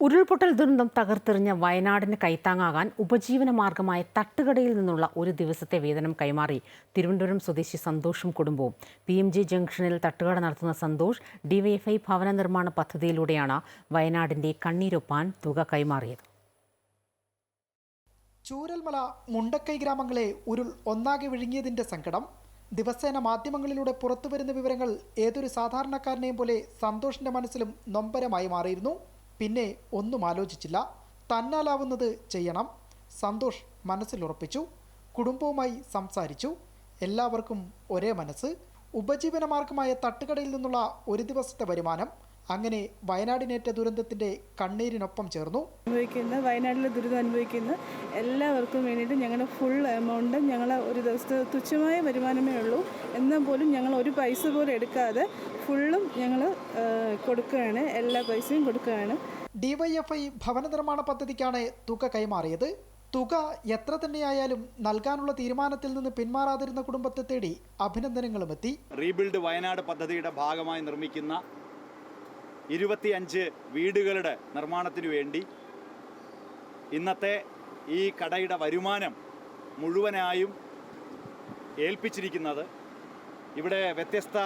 ഉരുൾപൊട്ടൽ ദുരന്തം തകർത്തെറിഞ്ഞ വയനാടിന് കൈത്താങ്ങാകാൻ ഉപജീവന മാർഗമായ തട്ടുകടയിൽ നിന്നുള്ള ഒരു ദിവസത്തെ വേതനം കൈമാറി തിരുവനന്തപുരം സ്വദേശി സന്തോഷും കുടുംബവും. പി എം ജി ജംഗ്ഷനിൽ തട്ടുകട നടത്തുന്ന സന്തോഷ് ഡിവൈഎഫ്ഐ ഭവന നിർമ്മാണ പദ്ധതിയിലൂടെയാണ് വയനാടിന്റെ കണ്ണീരൊപ്പാൻ തുക കൈമാറിയത്. ചൂരൽമല മുണ്ടക്കൈ ഗ്രാമങ്ങളെ ഉരുൾ ഒന്നാകെ വിഴുങ്ങിയതിന്റെ സങ്കടം. ദിവസേന മാധ്യമങ്ങളിലൂടെ പുറത്തുവരുന്ന വിവരങ്ങൾ ഏതൊരു സാധാരണക്കാരനെയും പോലെ സന്തോഷിന്റെ മനസ്സിലും നൊമ്പരമായി മാറിയിരുന്നു. പിന്നെ ഒന്നും ആലോചിച്ചില്ല. തന്നാലാവുന്നത് ചെയ്യണം. സന്തോഷ് മനസ്സിലുറപ്പിച്ചു. കുടുംബവുമായി സംസാരിച്ചു. എല്ലാവർക്കും ഒരേ മനസ്സ്. ഉപജീവനമാർഗമായ തട്ടുകടയിൽ നിന്നുള്ള ഒരു ദിവസത്തെ വരുമാനം. അങ്ങനെ വയനാടിനേറ്റ ദുരന്തത്തിന്റെ കണ്ണീരിനൊപ്പം ചേർന്നു. അനുഭവിക്കുന്ന വയനാട്ടിലെ ദുരിതം അനുഭവിക്കുന്ന എല്ലാവർക്കും വേണ്ടിയിട്ട് ഞങ്ങളുടെ ഫുൾ എമൗണ്ട് ഞങ്ങൾ ഒരു ദിവസത്തെ തുച്ഛമായ വരുമാനമേ ഉള്ളൂ. എന്നാൽ പോലും ഞങ്ങൾ ഒരു പൈസ പോലും എടുക്കാതെ ഫുള്ളും ഞങ്ങൾ കൊടുക്കുകയാണ്. എല്ലാ പൈസയും കൊടുക്കുകയാണ്. ഡിവൈഎഫ്ഐ ഭവന നിർമ്മാണ പദ്ധതിക്കാണ് തുക കൈമാറിയത്. തുക എത്ര തന്നെയായാലും നൽകാനുള്ള തീരുമാനത്തിൽ നിന്ന് പിന്മാറാതിരുന്ന കുടുംബത്തെ തേടി അഭിനന്ദനങ്ങളും എത്തി. റീബിൽഡ് വയനാട് പദ്ധതിയുടെ ഭാഗമായി നിർമ്മിക്കുന്ന ഇരുപത്തിയഞ്ച് വീടുകളുടെ നിർമ്മാണത്തിന് വേണ്ടി ഇന്നത്തെ ഈ കടയുടെ വരുമാനം മുഴുവനായും ഏൽപ്പിച്ചിരിക്കുന്നത്. ഇവിടെ വ്യത്യസ്ത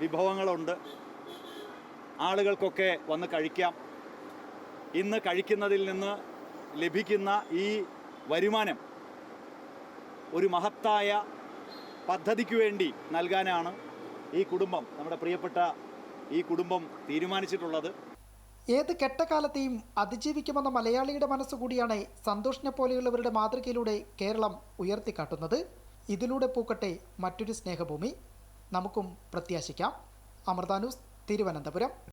വിഭവങ്ങളുണ്ട്. ആളുകൾക്കൊക്കെ വന്ന് കഴിക്കാം. ഇന്ന് കഴിക്കുന്നതിൽ നിന്ന് ലഭിക്കുന്ന ഈ വരുമാനം ഒരു മഹത്തായ പദ്ധതിക്ക് വേണ്ടി നൽകാനാണ് ഈ കുടുംബം നമ്മുടെ പ്രിയപ്പെട്ട ഈ കുടുംബം തീരുമാനിച്ചിട്ടുള്ളത്. ഏത് കെട്ടകാലത്തെയും അതിജീവിക്കുമെന്ന മലയാളിയുടെ മനസ്സുകൂടിയാണ് സന്തോഷിനെ പോലെയുള്ളവരുടെ മാതൃകയിലൂടെ കേരളം ഉയർത്തിക്കാട്ടുന്നത്. ഇതിലൂടെ പൂക്കട്ടെ മറ്റൊരു സ്നേഹഭൂമി. നമുക്കും പ്രത്യാശിക്കാം. അമൃതാനൂസ് തിരുവനന്തപുരം.